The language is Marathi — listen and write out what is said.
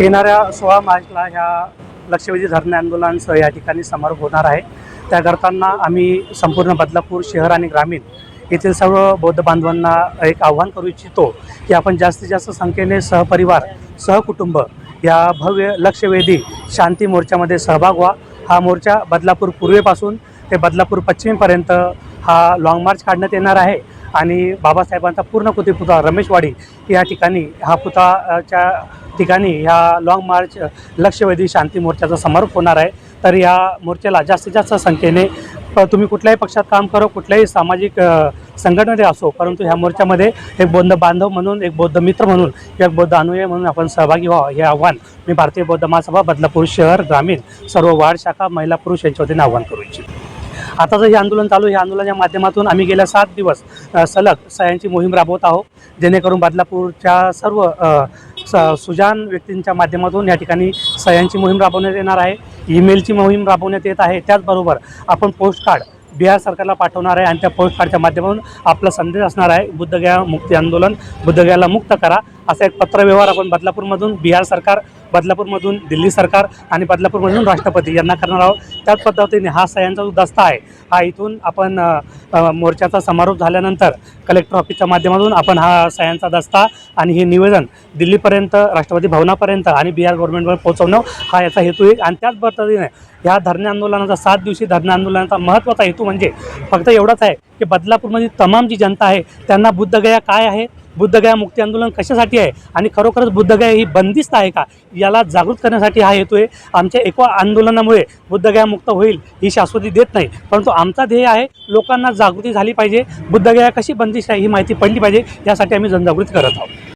येणाऱ्या सोळा मार्चला ह्या लक्षवेधी धरणे आंदोलनासह या ठिकाणी समारोप होणार आहे. त्या करताना आम्ही संपूर्ण बदलापूर शहर आणि ग्रामीण येथील सर्व बौद्ध बांधवांना एक आव्हान करू इच्छितो की आपण जास्तीत जास्त संख्येने सहपरिवार सहकुटुंब या भव्य लक्षवेधी शांती मोर्चामध्ये सहभाग व्हा. हा मोर्चा बदलापूर पूर्वेपासून ते बदलापूर पश्चिमेपर्यंत हा लाँग मार्च काढण्यात येणार आहे. आणि बाबासाहेबांचा पूर्ण कृती पुतळा रमेशवाडी या ठिकाणी हा पुतळाच्या ठिकाणी ह्या लाँग मार्च लक्षवेधी शांती मोर्चाचा समारोप होणार आहे. तर या मोर्चाला जास्तीत जास्त संख्येने तुम्ही कुठल्याही पक्षात काम करो कुठल्याही सामाजिक संघटनेत असो परंतु ह्या मोर्चामध्ये एक बौद्ध बांधव म्हणून एक बौद्ध मित्र म्हणून एक बौद्ध अनुयायी म्हणून आपण सहभागी व्हावं हे आव्हान मी भारतीय बौद्ध महासभा बदलापूर शहर ग्रामीण सर्व वार्ड शाखा महिला पुरुष यांच्या वतीने आव्हान करू इच्छितो. आता जर हे आंदोलन चालू आहे, आंदोलनाच्या माध्यमातून आम्ही गेल्या सात दिवस सलग सह्यांची मोहीम राबवत आहोत. जेणेकरून बदलापूरच्या सर्व स सुजान व्यक्तींच्या माध्यमातून या ठिकाणी सह्यांची मोहीम राबवण्यात येणार आहे. ईमेलची मोहीम राबवण्यात येत आहे. त्याचबरोबर आपण पोस्ट कार्ड बिहार सरकारला पाठवणार आहे आणि त्या पोस्ट कार्डच्या माध्यमातून आपला संदेश असणार आहे बुद्धगया मुक्ती आंदोलन बुद्धगयाला मुक्त करा असा एक पत्रव्यवहार आपण बदलापूरमधून बिहार सरकार बदलापूरमधून दिल्ली सरकार आणि बदलापूरमधून राष्ट्रपती यांना करणार आहोत. त्याच पद्धतीने हा सह्यांचा जो दस्ता आहे हा इथून आपण मोर्चाचा समारोप झाल्यानंतर कलेक्टर ऑफिसच्या माध्यमातून आपण हा सह्यांचा दस्ता आणि हे निवेदन दिल्लीपर्यंत राष्ट्रपती भवनापर्यंत आणि बिहार गव्हर्नमेंटवर पोहोचवणं हा याचा हेतू आहे. आणि त्याच पद्धतीने ह्या धरणे आंदोलनाचा सात दिवशी धरणे आंदोलनाचा महत्त्वाचा हेतू म्हणजे फक्त एवढाच आहे की बदलापूरमधील तमाम जी जनता आहे त्यांना बुद्धगया काय आहे? बुद्धगया मुक्ती आंदोलन कशासाठी आहे? आणि खरोखरच बुद्धगया ही बंदिस्त आहे का? याला जागृत करण्यासाठी हा हेतू आहे. आमच्या एका आंदोलनामुळे बुद्धगया मुक्त होईल ही शाश्वती देत नाही. परंतु आमचा ध्येय आहे लोकांना जागृती झाली पाहिजे. बुद्धगया कशी बंदिस्त आहे ही माहिती पडली पाहिजे. यासाठी आम्ही जनजागृती करत आहोत.